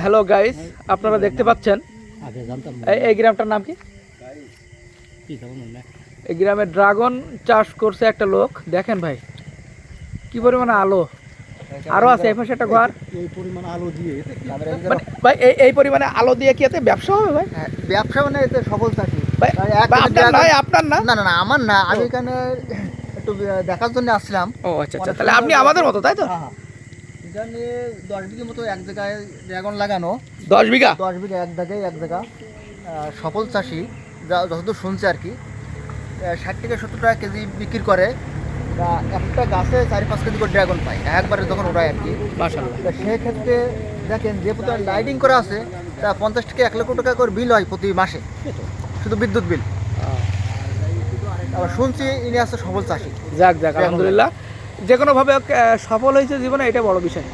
Hello guys আপনারা দেখতে পাচ্ছেন? এই গ্রামটার নাম কি? এই গ্রামে ড্রাগন চাষ করছে একটা লোক। দেখেন ভাই কি পরিমাণে আলো। আরও আছে এই পাশে একটা ঘর। এই পরিমাণ আলো দিয়ে ভাই এই এই পরিমাণে আলো দিয়ে কি এতে ব্যবসা হবে ভাই? হ্যাঁ, ব্যবসা মানে এতে সফল থাকি। আপনার নয় আপনার না? না না না আমার না। আমি এখানে একটু দেখার জন্য আসলাম ও আচ্ছা আচ্ছা তাহলে আপনি আমাদের মতো তাই তো? দশ বিঘের মতো এক জায়গায় ড্রাগন লাগানো। দশ বিঘা? দশ বিঘা এক জায়গায় এক জায়গা। সফল চাষি যা যতদূর শুনছে আর কি ষাট থেকে সত্তর টাকা কেজি বিক্রি করে। একটা গাছে চারি পাঁচ কেজি করে ড্রাগন পায় একবারে যখন ওড়ায় আর কি। সেক্ষেত্রে দেখেন যে প্রতি লাইটিং করা আছে তা পঞ্চাশ থেকে এক লক্ষ টাকা করে বিল হয় প্রতি মাসে। শুধু বিদ্যুৎ বিল। আবার শুনছি ইনি আছে সফল চাষি। যাক যাক আলহামদুলিল্লাহ। যে কোনোভাবে সফল হয়েছে জীবনে এটা বড় বিষয়।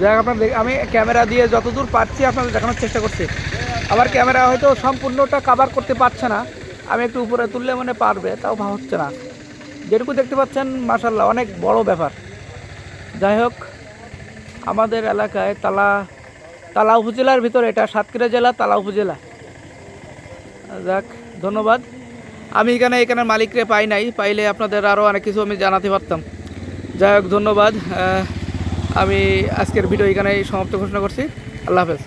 যাই হোক, আপনার আমি ক্যামেরা দিয়ে যতদূর পারছি আপনাদের দেখানোর চেষ্টা করছি। আমার ক্যামেরা হয়তো সম্পূর্ণটা কাভার করতে পারছে না। আমি একটু উপরে তুললে মানে পারবে, তাও হচ্ছে না। যেটুকু দেখতে পাচ্ছেন মাসাল্লাহ অনেক বড় ব্যাপার। যাই হোক, আমাদের এলাকায় তালা তালা উপজেলার ভিতরে, এটা সাতক্ষীরা জেলা, তালা উপজেলা। যাক, ধন্যবাদ। আমি এখানে এখানে মালিকরে পাই নাই, পাইলে আপনাদের আরও অনেক কিছু আমি জানাতে পারতাম। যাই হোক ধন্যবাদ। আমি আজকের ভিডিও এখানেই সমাপ্ত ঘোষণা করছি। আল্লাহ হাফেজ।